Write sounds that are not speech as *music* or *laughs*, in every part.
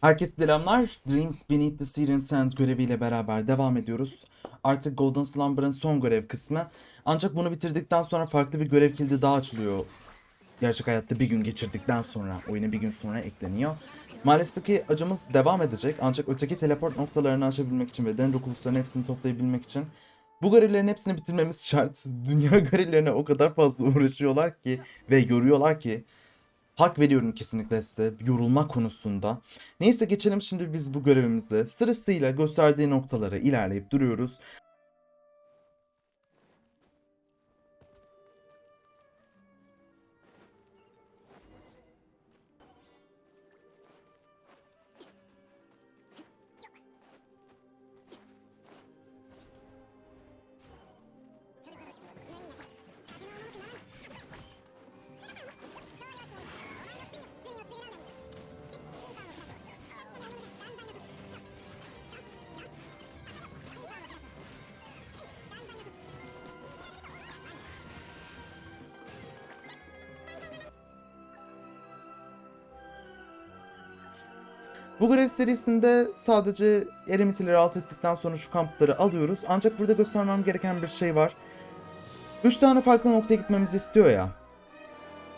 Herkese selamlar. Dreams Beneath the Syrian Sand göreviyle beraber devam ediyoruz. Artık Golden Slumber'ın son görev kısmı. Ancak bunu bitirdikten sonra farklı bir görev kilidi daha açılıyor. Gerçek hayatta bir gün geçirdikten sonra, oyuna bir gün sonra ekleniyor. Maalesef ki acımız devam edecek ancak öteki teleport noktalarını açabilmek için ve Dendro hepsini toplayabilmek için bu görevlerin hepsini bitirmemiz şart. *laughs* Dünya görevlerine o kadar fazla uğraşıyorlar ki ve yoruyorlar ki Hak veriyorum kesinlikle size yorulma konusunda. Neyse geçelim şimdi biz bu görevimizi. Sırasıyla gösterdiği noktalara ilerleyip duruyoruz. Bu görev serisinde sadece eremitileri alt ettikten sonra şu kampları alıyoruz. Ancak burada göstermem gereken bir şey var. 3 tane farklı noktaya gitmemizi istiyor ya.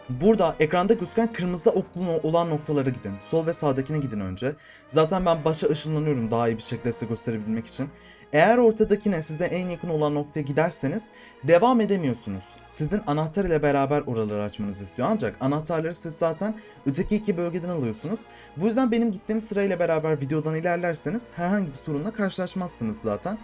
Burada ekranda gözüken kırmızı oklu olan noktalara gidin. Sol ve sağdakine gidin önce. Zaten ben başa ışınlanıyorum daha iyi bir şekilde size gösterebilmek için. Eğer ortadakine size en yakın olan noktaya giderseniz devam edemiyorsunuz. Sizin anahtar ile beraber oraları açmanızı istiyor. Ancak anahtarları siz zaten öteki iki bölgeden alıyorsunuz. Bu yüzden benim gittiğim sırayla beraber videodan ilerlerseniz herhangi bir sorunla karşılaşmazsınız zaten.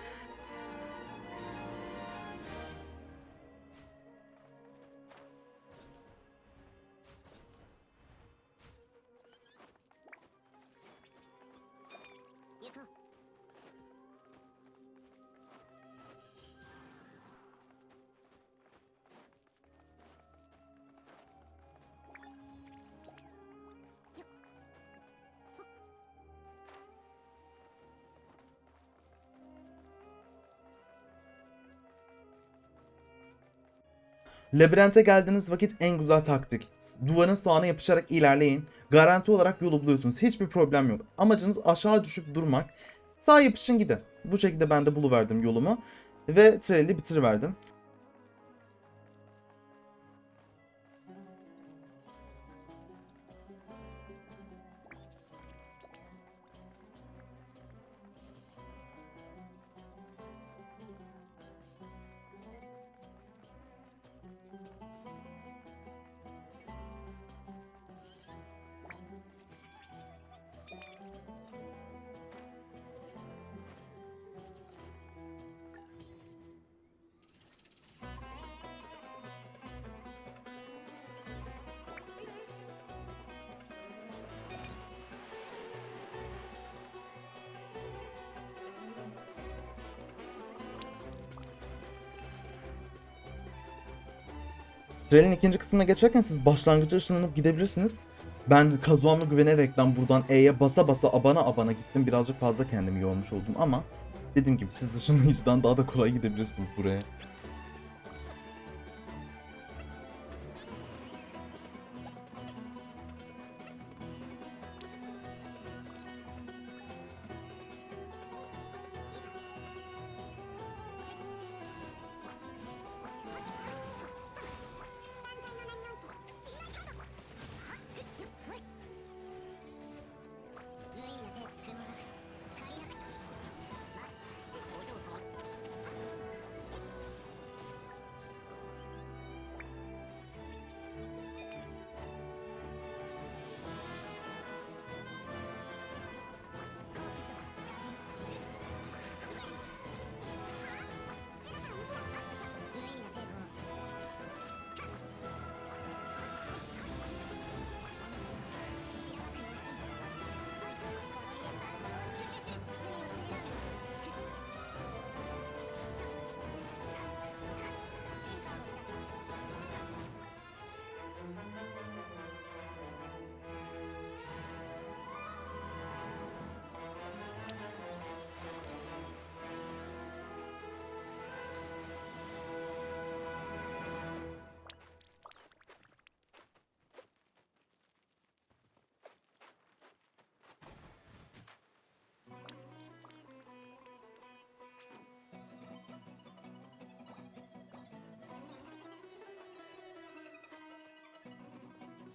Labirente geldiğiniz vakit en güzel taktik. Duvarın sağına yapışarak ilerleyin. Garanti olarak yolu buluyorsunuz. Hiçbir problem yok. Amacınız aşağı düşüp durmak. Sağa yapışın gidin. Bu şekilde ben de buluverdim yolumu. Ve treli bitiriverdim. Trelin ikinci kısmına geçerken siz başlangıca ışınlanıp gidebilirsiniz. Ben kazuamla güvenerekten buradan E'ye basa basa abana abana gittim. Birazcık fazla kendimi yormuş oldum ama dediğim gibi siz ışınlayıcıdan daha da kolay gidebilirsiniz buraya.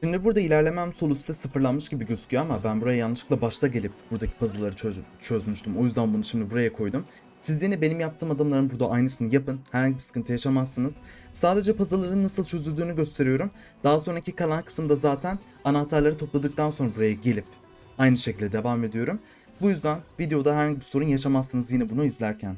Şimdi burada ilerlemem sol üstte sıfırlanmış gibi gözüküyor ama ben buraya yanlışlıkla başta gelip buradaki puzzle'ları çöz- çözmüştüm. O yüzden bunu şimdi buraya koydum. Siz de benim yaptığım adımların burada aynısını yapın. Herhangi bir sıkıntı yaşamazsınız. Sadece puzzle'ların nasıl çözüldüğünü gösteriyorum. Daha sonraki kalan kısımda zaten anahtarları topladıktan sonra buraya gelip aynı şekilde devam ediyorum. Bu yüzden videoda herhangi bir sorun yaşamazsınız yine bunu izlerken.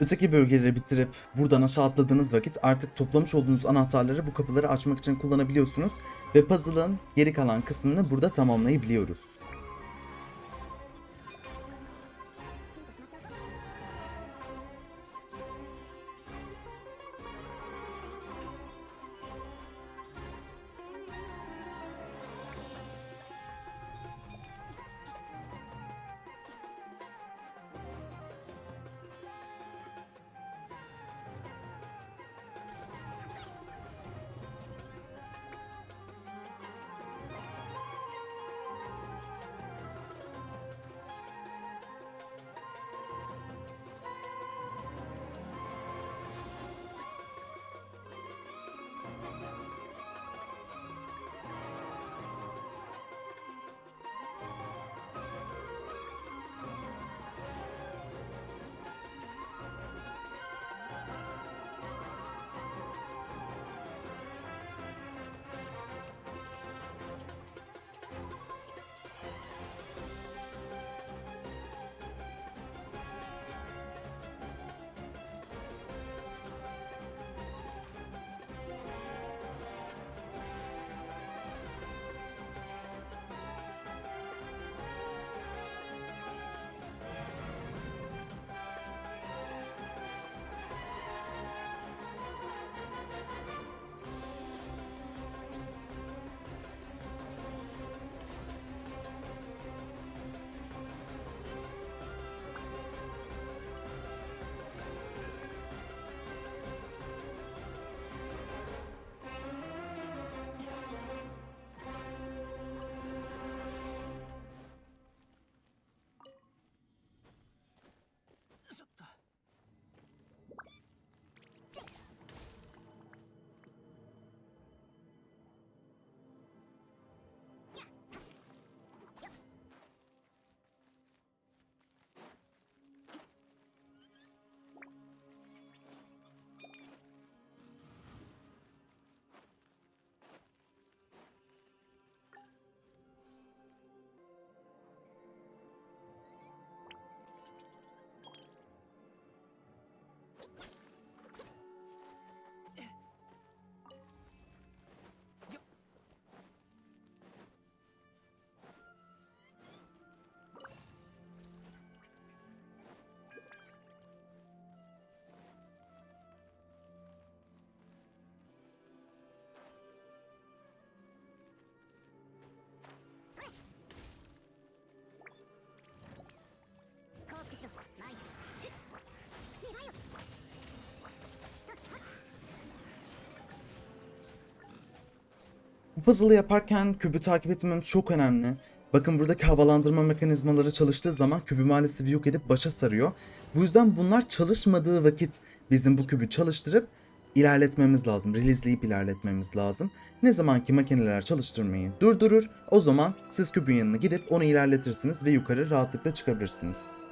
Öteki bölgeleri bitirip buradan aşağı atladığınız vakit artık toplamış olduğunuz anahtarları bu kapıları açmak için kullanabiliyorsunuz ve puzzle'ın geri kalan kısmını burada tamamlayabiliyoruz. Bu puzzle'ı yaparken kübü takip etmemiz çok önemli. Bakın buradaki havalandırma mekanizmaları çalıştığı zaman kübü maalesef yok edip başa sarıyor. Bu yüzden bunlar çalışmadığı vakit bizim bu kübü çalıştırıp ilerletmemiz lazım. Releaseleyip ilerletmemiz lazım. Ne zaman ki makineler çalıştırmayı durdurur o zaman siz kübün yanına gidip onu ilerletirsiniz ve yukarı rahatlıkla çıkabilirsiniz.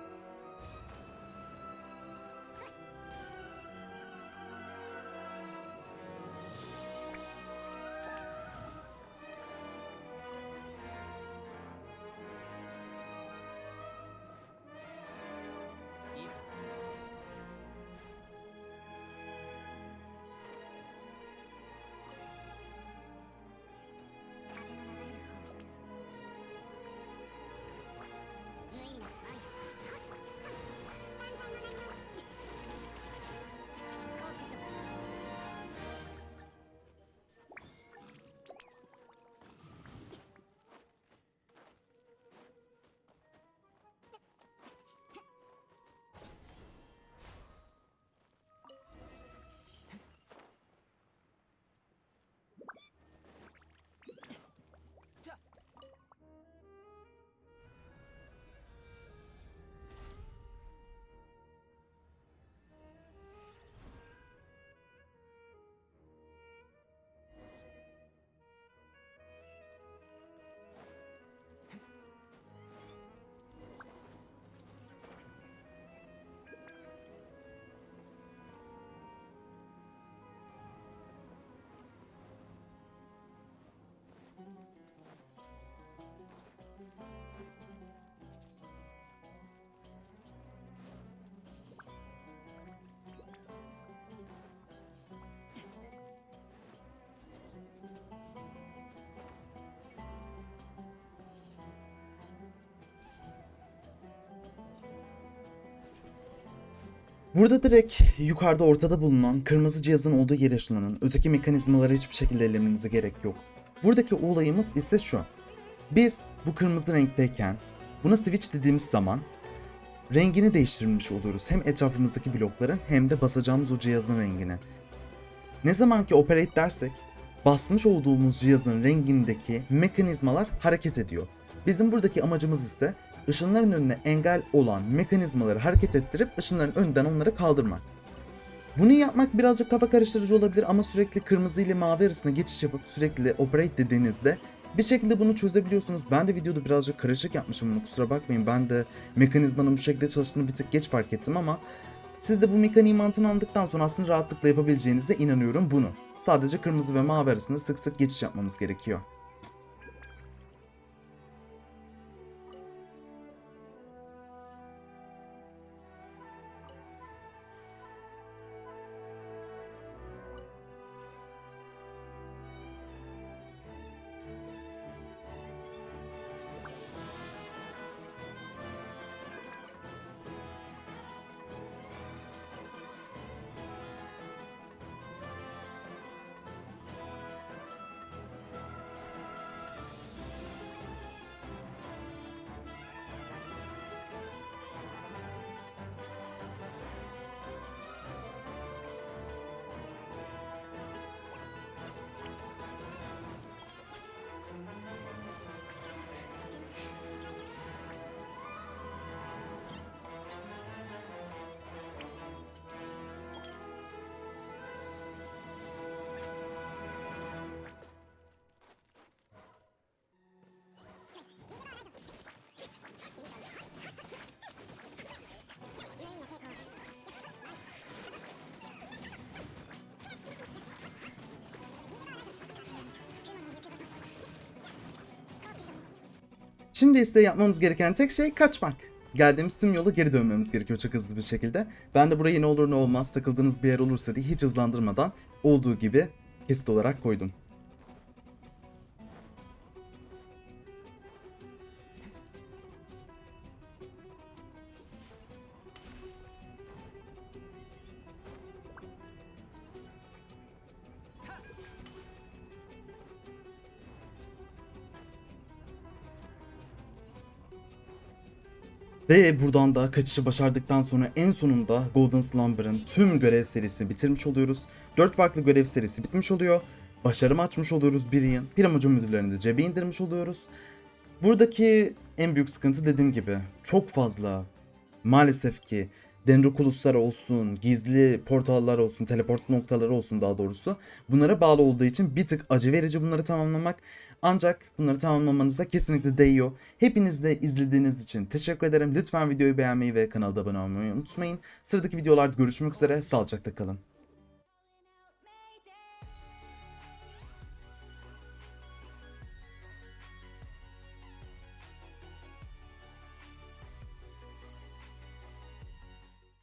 Burada direkt yukarıda ortada bulunan kırmızı cihazın olduğu yere ışınlanın. Öteki mekanizmalara hiçbir şekilde ellemenize gerek yok. Buradaki olayımız ise şu. Biz bu kırmızı renkteyken buna switch dediğimiz zaman rengini değiştirmiş oluruz. Hem etrafımızdaki blokların hem de basacağımız o cihazın rengini. Ne zaman ki operate dersek basmış olduğumuz cihazın rengindeki mekanizmalar hareket ediyor. Bizim buradaki amacımız ise ışınların önüne engel olan mekanizmaları hareket ettirip ışınların önünden onları kaldırmak. Bunu yapmak birazcık kafa karıştırıcı olabilir ama sürekli kırmızı ile mavi arasında geçiş yapıp sürekli operate dediğinizde bir şekilde bunu çözebiliyorsunuz. Ben de videoda birazcık karışık yapmışım bunu kusura bakmayın. Ben de mekanizmanın bu şekilde çalıştığını bir tık geç fark ettim ama siz de bu mekaniği mantığını anladıktan sonra aslında rahatlıkla yapabileceğinize inanıyorum bunu. Sadece kırmızı ve mavi arasında sık sık geçiş yapmamız gerekiyor. Şimdi ise yapmamız gereken tek şey kaçmak. Geldiğimiz tüm yolu geri dönmemiz gerekiyor çok hızlı bir şekilde. Ben de burayı ne olur ne olmaz takıldığınız bir yer olursa diye hiç hızlandırmadan olduğu gibi kesit olarak koydum. Ve buradan da kaçışı başardıktan sonra en sonunda Golden Slumber'ın tüm görev serisini bitirmiş oluyoruz. 4 farklı görev serisi bitmiş oluyor. başarımı açmış oluyoruz bir yıl. Primacı müdürlerini de cebe indirmiş oluyoruz. Buradaki en büyük sıkıntı dediğim gibi çok fazla maalesef ki dendrokuluslar olsun, gizli portallar olsun, teleport noktaları olsun daha doğrusu. Bunlara bağlı olduğu için bir tık acı verici bunları tamamlamak. Ancak bunları tamamlamanıza kesinlikle değiyor. Hepiniz de izlediğiniz için teşekkür ederim. Lütfen videoyu beğenmeyi ve kanalda abone olmayı unutmayın. Sıradaki videolarda görüşmek üzere. Sağlıcakla kalın.